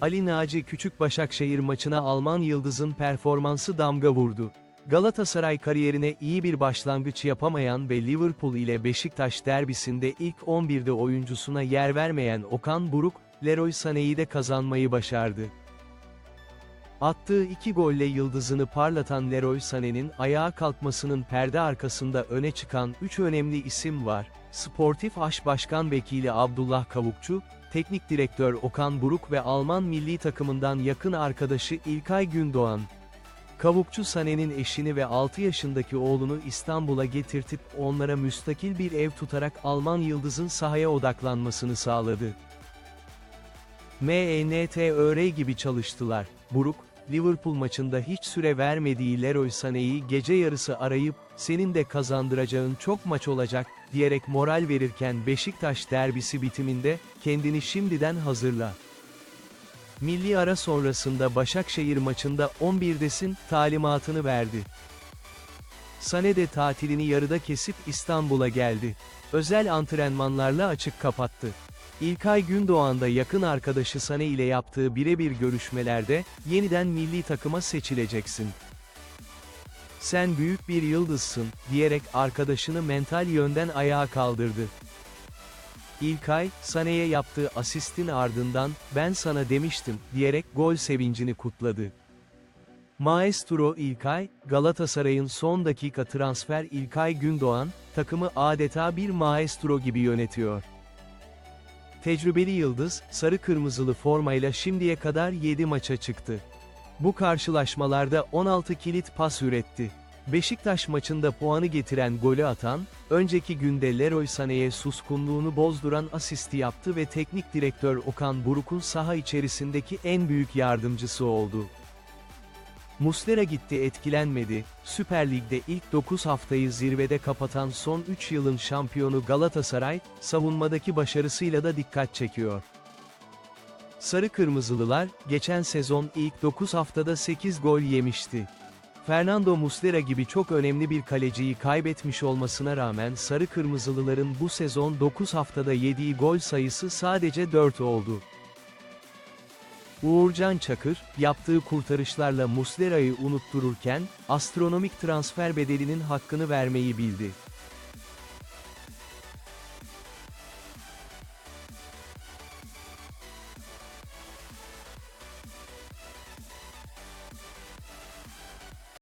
Ali Naci Küçük Başakşehir maçına Alman yıldızın performansı damga vurdu. Galatasaray kariyerine iyi bir başlangıç yapamayan ve Liverpool ile Beşiktaş derbisinde ilk 11'de oyuncusuna yer vermeyen Okan Buruk, Leroy Sané'yi de kazanmayı başardı. Attığı iki golle yıldızını parlatan Leroy Sané'nin ayağa kalkmasının perde arkasında öne çıkan üç önemli isim var. Sportif Aş Başkan Vekili Abdullah Kavukçu, Teknik Direktör Okan Buruk ve Alman milli takımından yakın arkadaşı İlkay Gündoğan. Kavukçu Sané'nin eşini ve 6 yaşındaki oğlunu İstanbul'a getirtip onlara müstakil bir ev tutarak Alman yıldızın sahaya odaklanmasını sağladı. MNTÖR gibi çalıştılar. Buruk, Liverpool maçında hiç süre vermediği Leroy Sané'yi gece yarısı arayıp, senin de kazandıracağın çok maç olacak, diyerek moral verirken Beşiktaş derbisi bitiminde, kendini şimdiden hazırla. Milli ara sonrasında Başakşehir maçında 11'desin talimatını verdi. Sané de tatilini yarıda kesip İstanbul'a geldi. Özel antrenmanlarla açık kapattı. İlkay Gündoğan da yakın arkadaşı Sané ile yaptığı birebir görüşmelerde, yeniden milli takıma seçileceksin. Sen büyük bir yıldızsın, diyerek arkadaşını mental yönden ayağa kaldırdı. İlkay, Sané'ye yaptığı asistin ardından, ben sana demiştim, diyerek gol sevincini kutladı. Maestro İlkay, Galatasaray'ın son dakika transfer İlkay Gündoğan, takımı adeta bir maestro gibi yönetiyor. Tecrübeli yıldız, sarı kırmızılı formayla şimdiye kadar 7 maça çıktı. Bu karşılaşmalarda 16 kilit pas üretti. Beşiktaş maçında puanı getiren golü atan, önceki günde Leroy Sané'ye suskunluğunu bozduran asisti yaptı ve teknik direktör Okan Buruk'un saha içerisindeki en büyük yardımcısı oldu. Muslera gitti etkilenmedi, Süper Lig'de ilk 9 haftayı zirvede kapatan son 3 yılın şampiyonu Galatasaray, savunmadaki başarısıyla da dikkat çekiyor. Sarı Kırmızılılar, geçen sezon ilk 9 haftada 8 gol yemişti. Fernando Muslera gibi çok önemli bir kaleciyi kaybetmiş olmasına rağmen Sarı Kırmızılıların bu sezon 9 haftada yediği gol sayısı sadece 4 oldu. Uğurcan Çakır, yaptığı kurtarışlarla Muslera'yı unuttururken, astronomik transfer bedelinin hakkını vermeyi bildi.